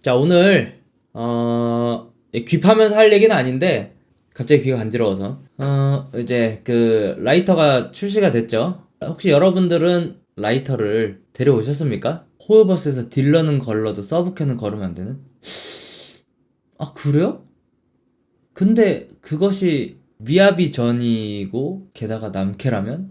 자, 오늘, 어, 귀파면서 할 얘기는 아닌데, 갑자기 귀가 간지러워서. 어, 이제 그, 라이터가 출시가 됐죠? 혹시 여러분들은 라이터를 데려오셨습니까? 호요버스에서 딜러는 걸러도 서브캐는 걸으면 안 되는? 아, 그래요? 근데 그것이 미야비 전이고, 게다가 남캐라면?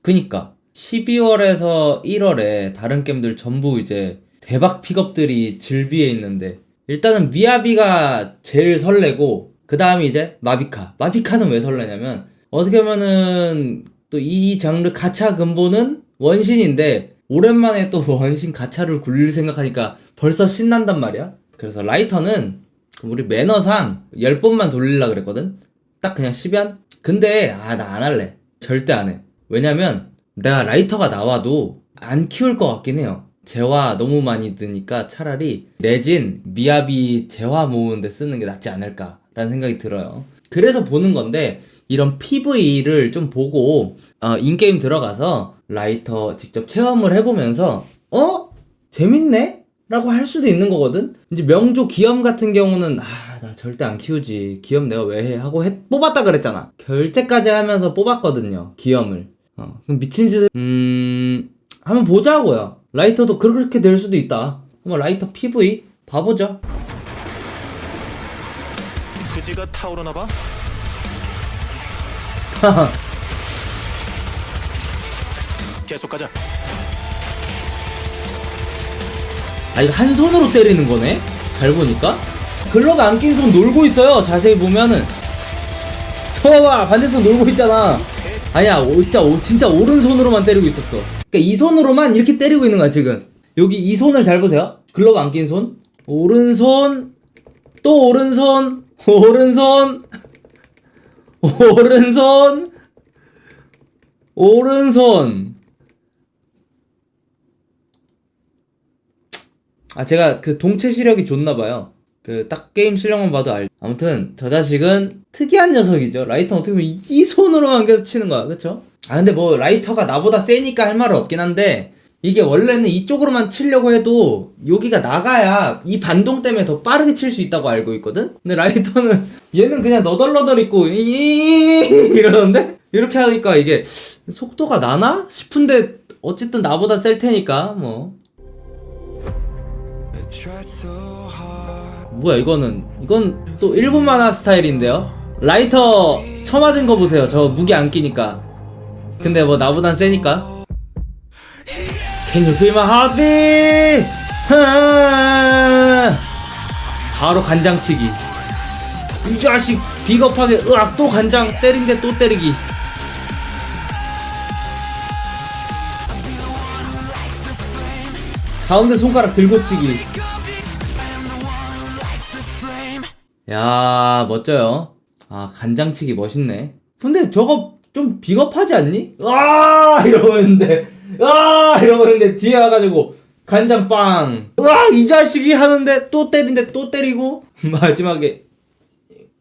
그니까, 12월에서 1월에 다른 게임들 전부 이제 대박 픽업들이 즐비해 있는데 일단은 미야비가 제일 설레고 그 다음이 이제 마비카. 마비카는 왜 설레냐면 어떻게 보면은 또 이 장르 가차 근본은 원신인데 오랜만에 또 원신 가차를 굴릴 생각하니까 벌써 신난단 말이야. 그래서 라이터는 우리 매너상 10번만 돌리려 그랬거든. 딱 그냥 10연 근데 아 나 안 할래. 절대 안해. 왜냐면 내가 라이터가 나와도 안 키울 것 같긴 해요. 재화 너무 많이 드니까 차라리 레진, 미야비 재화 모으는데 쓰는 게 낫지 않을까라는 생각이 들어요. 그래서 보는 건데 이런 PV를 좀 보고 어, 인게임 들어가서 라이터 직접 체험을 해보면서 어? 재밌네? 라고 할 수도 있는 거거든? 이제 명조 기염 같은 경우는 아, 나 절대 안 키우지. 기염 내가 왜 해? 하고 해, 뽑았다 그랬잖아. 결제까지 하면서 뽑았거든요. 기염을. 어, 그럼 미친 짓을, 음, 한번 보자고요. 라이터도 그렇게 될 수도 있다. 한번 라이터 PV 봐보죠. 투지가 타오르나 봐. 계속 가자. 아, 이거 한 손으로 때리는 거네? 잘 보니까? 글러가 안 낀 손 놀고 있어요. 자세히 보면은. 봐봐, 반대손 놀고 있잖아. 아니야, 오, 진짜, 오, 진짜 오른손으로만 때리고 있었어. 그니까 이 손으로만 이렇게 때리고 있는 거야, 지금. 여기 이 손을 잘 보세요. 글러가 안낀 손. 오른손. 또 오른손. 오른손. 오른손. 오른손. 아 제가 그 동체 시력이 좋나 봐요. 그 딱 게임 실력만 봐도 알. 아무튼 저 자식은 특이한 녀석이죠. 라이터 어떻게 보면 이 손으로만 계속 치는 거야, 그렇죠? 아 근데 뭐 라이터가 나보다 세니까 할 말은 없긴 한데 이게 원래는 이쪽으로만 치려고 해도 여기가 나가야 이 반동 때문에 더 빠르게 칠 수 있다고 알고 있거든. 근데 라이터는 얘는 그냥 너덜너덜 있고 이 이러는데 이렇게 하니까 이게 속도가 나나 싶은데 어쨌든 나보다 셀 테니까 뭐 뭐야 이거는 이건 또 일본 만화 스타일인데요 라이터 쳐맞은 거 보세요 저 무기 안 끼니까 근데 뭐 나보단 세니까. Can you feel my heartbeat? 하! 바로 간장치기. 이 자식 비겁하게 으악 또 간장 때린데 또 때리기. 가운데 손가락 들고 치기. 야 멋져요. 아 간장치기 멋있네. 근데 저거 좀 비겁하지 않니? 아 이러고 있는데. 아 이러고 있는데 뒤에 와가지고 간장 빵. 으아 이 자식이 하는데 또 때린데 또 때리고 마지막에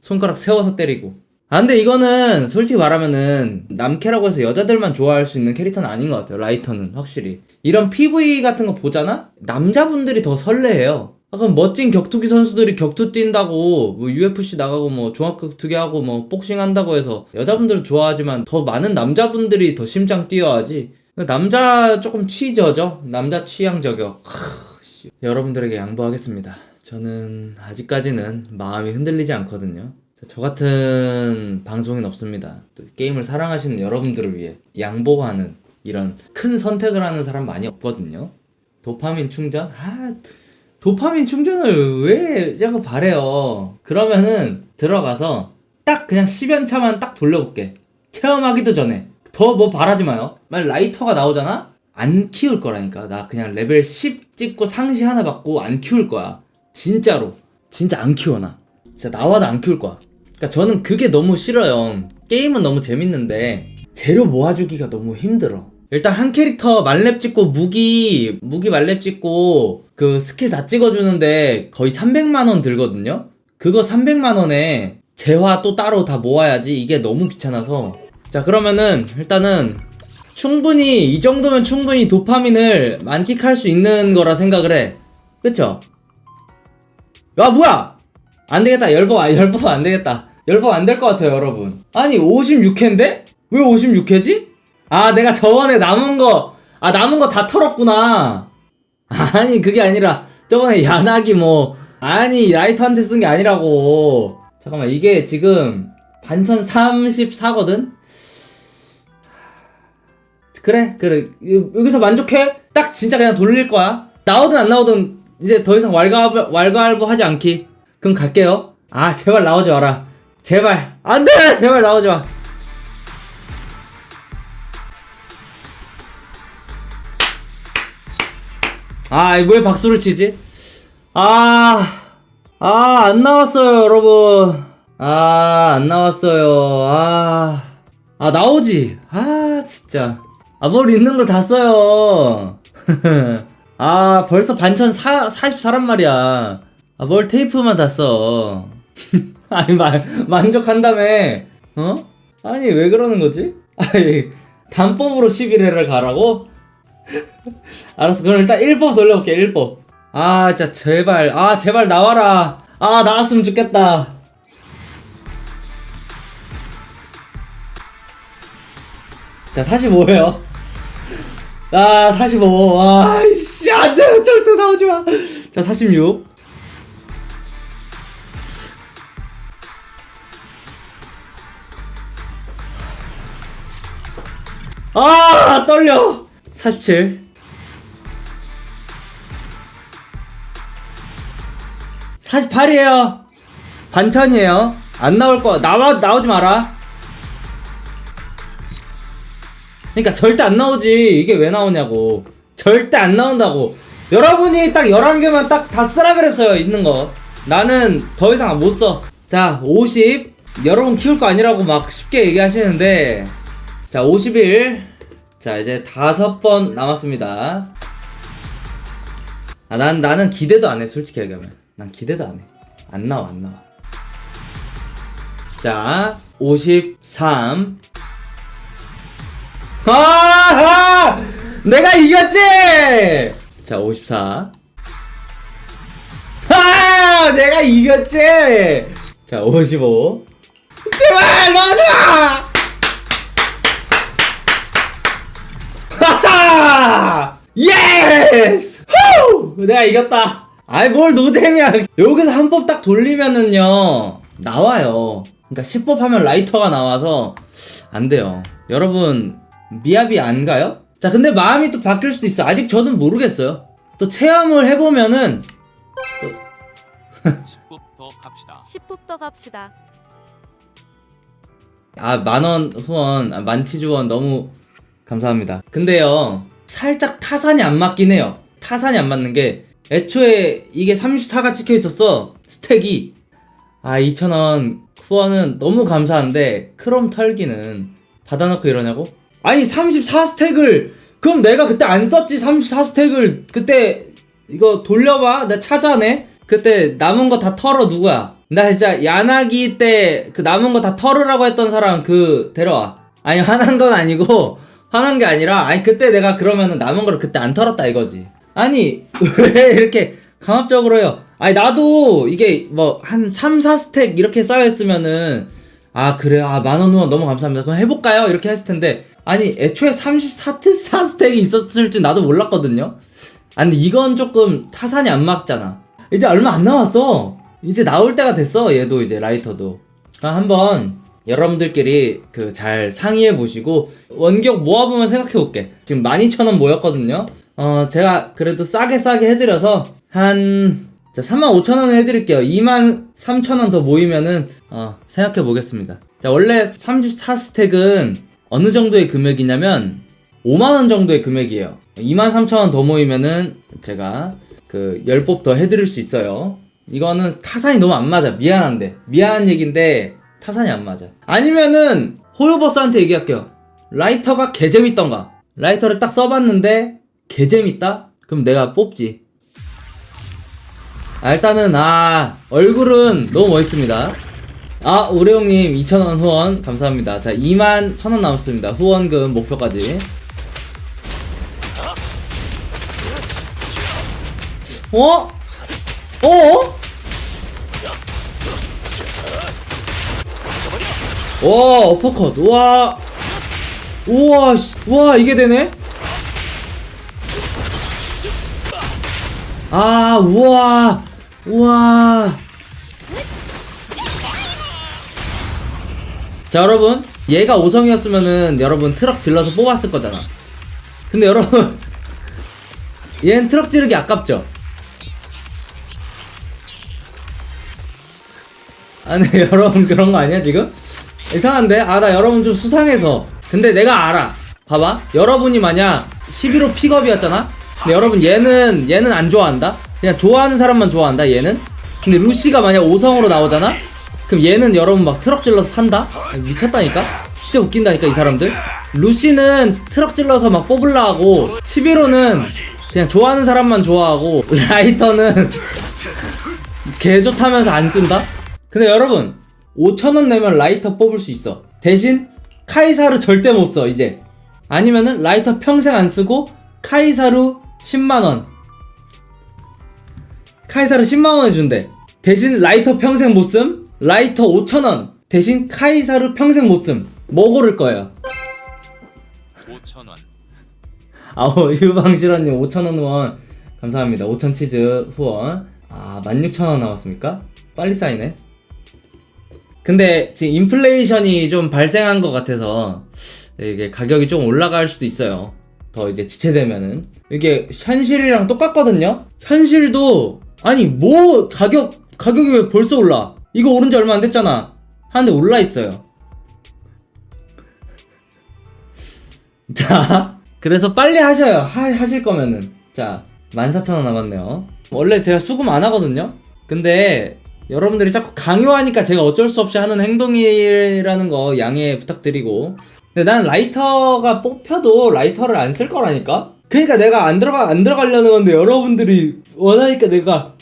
손가락 세워서 때리고. 아 근데 이거는 솔직히 말하면은 남캐라고 해서 여자들만 좋아할 수 있는 캐릭터는 아닌 것 같아요 라이터는 확실히. 이런 PV 같은 거 보잖아? 남자분들이 더 설레해요 아, 그럼 멋진 격투기 선수들이 격투 뛴다고 뭐 UFC 나가고 뭐 종합 격투기 하고 뭐 복싱 한다고 해서 여자분들은 좋아하지만 더 많은 남자분들이 더 심장 뛰어야지. 남자 조금 취저죠? 남자 취향 저격. 하, 씨. 여러분들에게 양보하겠습니다. 저는 아직까지는 마음이 흔들리지 않거든요. 저 같은 방송인 없습니다. 또 게임을 사랑하시는 여러분들을 위해 양보하는 이런 큰 선택을 하는 사람 많이 없거든요. 도파민 충전? 아 도파민 충전을 왜 자꾸 바래요? 그러면은 들어가서 딱 그냥 10연차만 딱 돌려볼게. 체험하기도 전에. 더 뭐 바라지 마요. 만약 라이터가 나오잖아? 안 키울 거라니까. 나 그냥 레벨 10 찍고 상시 하나 받고 안 키울 거야. 진짜로. 진짜 안 키워, 나. 진짜 나와도 안 키울 거야. 그니까 저는 그게 너무 싫어요. 게임은 너무 재밌는데, 재료 모아주기가 너무 힘들어. 일단 한 캐릭터 만렙 찍고 무기 무기 만렙 찍고 그 스킬 다 찍어주는데 거의 300만 원 들거든요. 그거 300만 원에 재화 또 따로 다 모아야지 이게 너무 귀찮아서. 자 그러면은 일단은 충분히 이 정도면 충분히 도파민을 만끽할 수 있는 거라 생각을 해. 그쵸? 야 뭐야! 안 되겠다. 열번 아 열번 안 되겠다. 열번 안 될 것 같아요 여러분. 아니 56회인데? 왜 56회지 아 내가 저번에 남은 거 아 남은 거 다 털었구나. 아니 그게 아니라 저번에 야나기 뭐 아니 라이터한테 쓴 게 아니라고. 잠깐만 이게 지금 반천 34거든? 그래? 그래. 이- 여기서 만족해? 딱 진짜 그냥 돌릴 거야. 나오든 안 나오든 이제 더 이상 왈가 왈가왈부 하지 않기. 그럼 갈게요. 아 제발 나오지 마라. 제발. 안 돼! 제발 나오지 마 아, 왜 박수를 치지? 아, 아, 안 나왔어요, 여러분. 아, 안 나왔어요. 아, 아, 나오지. 아, 진짜. 아, 뭘 있는 걸 다 써요. 아, 벌써 반천 사, 44란 말이야. 아, 뭘 테이프만 다 써. 아니, 만, 만족한다며. 어? 아니, 왜 그러는 거지? 아니, 단법으로 11회를 가라고? 알았어 그럼 일단 1법 돌려볼게 1법 아 진짜 제발. 아 제발 나와라. 아 나왔으면 좋겠다. 자 45예요. 아 45. 아이씨 안돼. 절대 나오지 마 자 46. 아 떨려 47 48이에요. 반찬이에요. 안 나올 거 나와 나오지 마라. 그러니까 절대 안 나오지. 이게 왜 나오냐고. 절대 안 나온다고. 여러분이 딱 11개만 딱 다 쓰라 그랬어요 있는 거. 나는 더 이상 못써자 50 여러분 키울 거 아니라고 막 쉽게 얘기하시는데. 자 51. 자 이제 다섯 번 남았습니다. 아 난 나는 기대도 안 해 솔직히 얘기하면 난 기대도 안 해. 안 나와 안 나와. 자 53. 아, 아! 내가 이겼지! 자 54. 아! 내가 이겼지! 자 55. 제발 넣어줘! 하하! 예스! 후! 내가 이겼다. 아이 뭘 노잼이야. 여기서 한 법 딱 돌리면은요 나와요. 그러니까 10법 하면 라이터가 나와서 안 돼요. 여러분 미압이 안 가요? 자 근데 마음이 또 바뀔 수도 있어. 아직 저는 모르겠어요. 또 체험을 해보면은 10분 더 갑시다. 10분 더 갑시다. 아 만원 후원 아, 만치즈 후원 너무 감사합니다 근데요 살짝 타산이 안 맞긴 해요. 타산이 안 맞는 게 애초에 이게 34가 찍혀 있었어. 스택이. 아 2,000원. 후원은 너무 감사한데 크롬 털기는 받아놓고 이러냐고? 아니 34 스택을. 그럼 내가 그때 안 썼지 34 스택을. 그때 이거 돌려봐. 나 찾아내. 그때 남은 거 다 털어 누구야? 나 진짜 야나기 때 그 남은 거 다 털으라고 했던 사람 그 데려와. 아니 화난 건 아니고 화난 게 아니라 아니 그때 내가 그러면은 남은 거를 그때 안 털었다 이거지. 아니 왜 이렇게 강압적으로 해요? 아니 나도 이게 뭐 한 3, 4스택 이렇게 쌓여 있으면은 아 그래 아 만원 후원 너무 감사합니다. 그럼 해볼까요? 이렇게 했을 텐데. 아니 애초에 34스택이 있었을 줄 나도 몰랐거든요. 아 근데 이건 조금 타산이 안 맞잖아. 이제 얼마 안 남았어. 이제 나올 때가 됐어 얘도 이제 라이터도. 아, 한번 여러분들끼리 그 잘 상의해 보시고 원격 모아보면 생각해 볼게. 지금 12,000원 모였거든요. 어 제가 그래도 싸게 싸게 해드려서 한 자, 35,000원 해드릴게요. 23,000원 더 모이면은 어 생각해 보겠습니다. 자 원래 34스택은 어느 정도의 금액이냐면 5만원 정도의 금액이에요. 23,000원 더 모이면은 제가 그 10법 더 해드릴 수 있어요. 이거는 타산이 너무 안 맞아. 미안한데. 미안한 얘기인데 타산이 안 맞아. 아니면은 호요버스한테 얘기할게요. 라이터가 개재밌던가. 라이터를 딱 써봤는데 개재밌다? 그럼 내가 뽑지. 아, 일단은 아 얼굴은 너무 멋있습니다. 아 오레용님 2,000원 후원. 감사합니다. 자 2만 1,000원 남았습니다. 후원금 목표까지. 어? 어? 와 어퍼컷. 우와. 우와 씨. 우와 이게 되네? 아 우와. 우와. 자 여러분. 얘가 5성이었으면은 여러분 트럭 질러서 뽑았을 거잖아. 근데 여러분 얘는 트럭 지르기 아깝죠? 아니 여러분 그런 거 아니야 지금? 이상한데? 아 나 여러분 좀 수상해서. 근데 내가 알아. 봐봐. 여러분이 만약 11호 픽업이었잖아? 근데 여러분 얘는 얘는 안 좋아한다? 그냥 좋아하는 사람만 좋아한다 얘는? 근데 루시가 만약 5성으로 나오잖아? 그럼 얘는 여러분 막 트럭 질러서 산다? 미쳤다니까? 진짜 웃긴다니까 이 사람들? 루시는 트럭 질러서 막 뽑으려 하고 11호는 그냥 좋아하는 사람만 좋아하고 라이터는 개 좋다면서 안 쓴다? 근데 여러분 5천원 내면 라이터 뽑을 수 있어. 대신 카이사르 절대 못 써 이제. 아니면은 라이터 평생 안 쓰고 카이사르 10만원. 카이사르 10만원 해준대. 대신 라이터 평생 못 씀 라이터 5천원. 대신 카이사르 평생 못 씀 뭐 고를 거예요 5천원. 아우 유방실원님 5천원 후원. 감사합니다. 5천 치즈 후원. 아 16,000원 나왔습니까? 빨리 쌓이네 근데 지금 인플레이션이 좀 발생한 것 같아서 이게 가격이 좀 올라갈 수도 있어요 더 이제 지체되면은 이게 현실이랑 똑같거든요 현실도 아니 뭐 가격 가격이 왜 벌써 올라 이거 오른 지 얼마 안 됐잖아 하는데 올라 있어요 자, 그래서 빨리 하셔요. 하, 하실 거면은. 자, 14,000원 남았네요. 원래 제가 수금 안 하거든요? 근데 여러분들이 자꾸 강요하니까 제가 어쩔 수 없이 하는 행동이라는 거 양해 부탁드리고. 근데 난 라이터가 뽑혀도 라이터를 안 쓸 거라니까? 그러니까 내가 안 들어가, 안 들어가려는 건데 여러분들이 원하니까 내가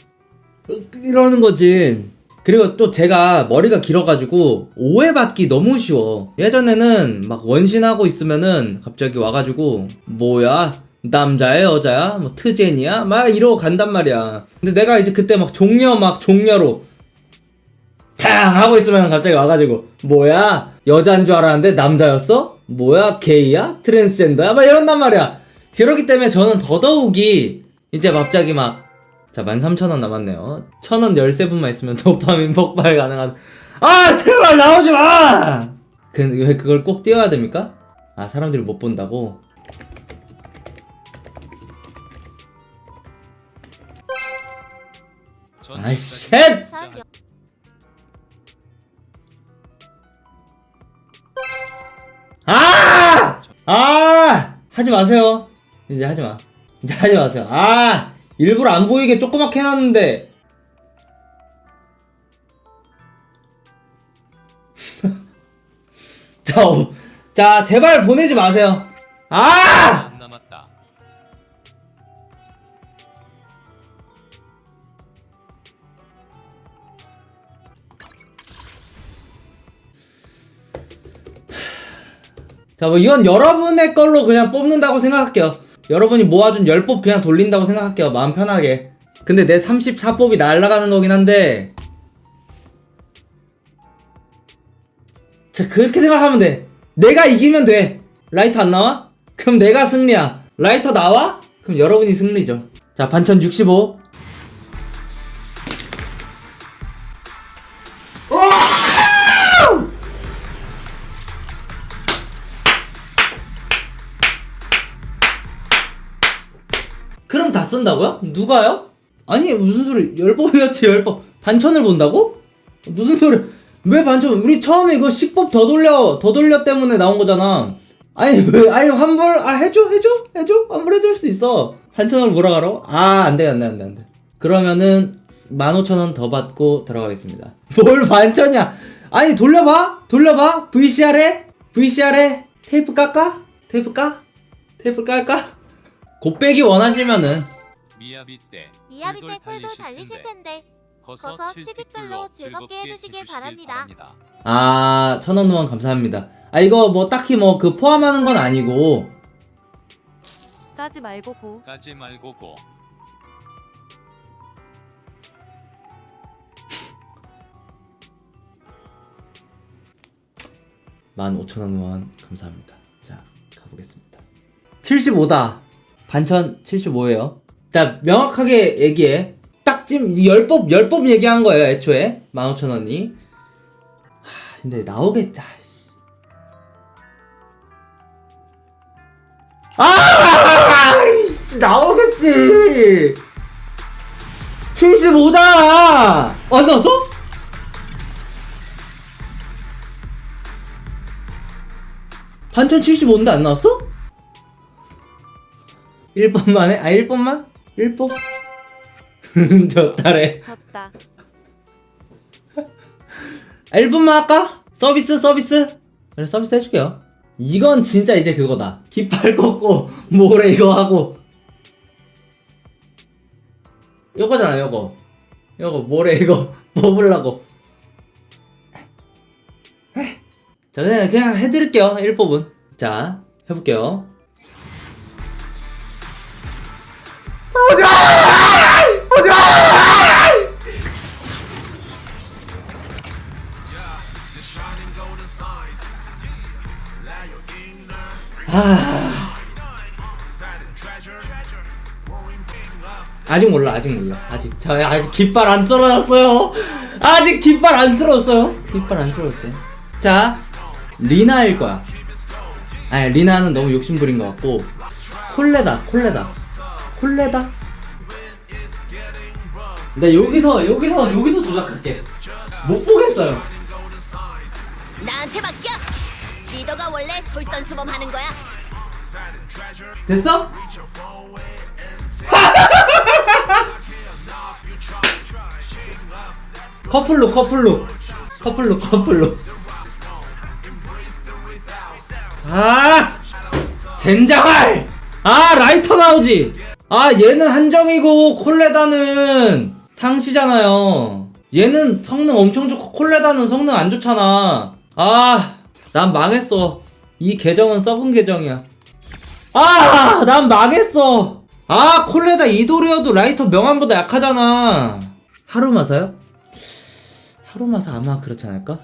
이러는 거지. 그리고 또 제가 머리가 길어가지고 오해받기 너무 쉬워. 예전에는 막 원신하고 있으면은 갑자기 와가지고 뭐야 남자야 여자야 뭐 트젠이야 막 이러고 간단 말이야. 근데 내가 이제 그때 막 종려 막 종려로 탕 하고 있으면 갑자기 와가지고 뭐야 여자인 줄 알았는데 남자였어? 뭐야 게이야 트랜스젠더야 막 이런단 말이야. 그렇기 때문에 저는 더더욱이 이제 갑자기 막 자, 13,000원 남았네요. 1,000원 13분만 있으면 도파민 폭발 가능한. 아, 제발 나오지 마! 그, 왜 그걸 꼭 띄워야 됩니까? 아, 사람들이 못 본다고? 아, 쉣! 아! 아! 하지 마세요. 이제 하지 마. 이제 하지 마세요. 아! 일부러 안 보이게 조그맣게 해놨는데. 자, 어, 자, 제발 보내지 마세요. 아! 자, 뭐 이건 여러분의 걸로 그냥 뽑는다고 생각할게요. 여러분이 모아준 10뽑 그냥 돌린다고 생각할게요. 마음 편하게. 근데 내 34뽑이 날아가는 거긴 한데. 자, 그렇게 생각하면 돼. 내가 이기면 돼. 라이터 안 나와? 그럼 내가 승리야. 라이터 나와? 그럼 여러분이 승리죠. 자, 반천 65. 쓴다고요? 누가요? 아니 무슨 소리 열법이었지 열법 반천을 본다고? 무슨 소리 왜 반천 우리 처음에 이거 10법 더 돌려 더 돌려 때문에 나온 거잖아 아니 왜 아니 환불 아 해줘 해줘 해줘 환불 해줄 수 있어 반천을 몰아가러? 아 안돼 안돼 안돼 안돼 그러면은 15,000원 더 받고 들어가겠습니다 뭘 반천이야 아니 돌려봐 돌려봐 VCR에 VCR에 테이프 깎아? 테이프 까? 테이프 깔까? 곱빼기 원하시면은 미야비 때 이하비 꿀돌 때 꿀도 달리실 텐데. 거서 거서 칠픽글로 즐겁게 해주시길 바랍니다. 바랍니다. 아 천원 후원 감사합니다 아 이거 뭐 딱히 뭐 그 포함하는 건 아니고 까지 말고 고 까지 말고 고 15,000원 후원 감사합니다. 자, 가보겠습니다. 75다. 반천 75예요. 자, 명확하게 얘기해. 딱찜 10법 10법 얘기한 거예요, 애초에. 15,000원이. 하, 근데 나오겠다. 씨. 아! 씨, 나오겠지. 75잖아. 안 나왔어? 반천 75인데 안 나왔어? 1번만 해? 아 1번만? 1번? 좋다래. 졌다. 아 1번만 할까? 서비스 서비스? 그래 서비스 해줄게요. 이건 진짜 이제 그거다. 깃발 꽂고 모래 이거 하고. 요거잖아 요거. 요거 모래 이거. 뽑으려고. 자 그냥 그냥 해드릴게요 1법은. 자 해볼게요 아직 몰라 아직 몰라. 아직 저 아직 깃발 안 쓸어졌어요. 아직 깃발 안 쓸었어요. 깃발 안 쓸었어요. 자 리나일 거야. 아니 리나는 너무 욕심 부린 것 같고 콜레다 콜레다 콜레다? 나 여기서 여기서 여기서 조작할게. 못 보겠어요. 나한테 맡겨. 리더가 원래 솔선수범하는 거야. 됐어? 커플로 커플로. 커플로 커플로. 아! 젠장할! 아 라이터 나오지 아 얘는 한정이고 콜레다는 상시잖아요 얘는 성능 엄청 좋고 콜레다는 성능 안 좋잖아 아 난 망했어 이 계정은 썩은 계정이야 아, 난 망했어. 아, 콜레다 이도리어도 라이터 명함보다 약하잖아. 하루마사요? 하루마사 아마 그렇지 않을까?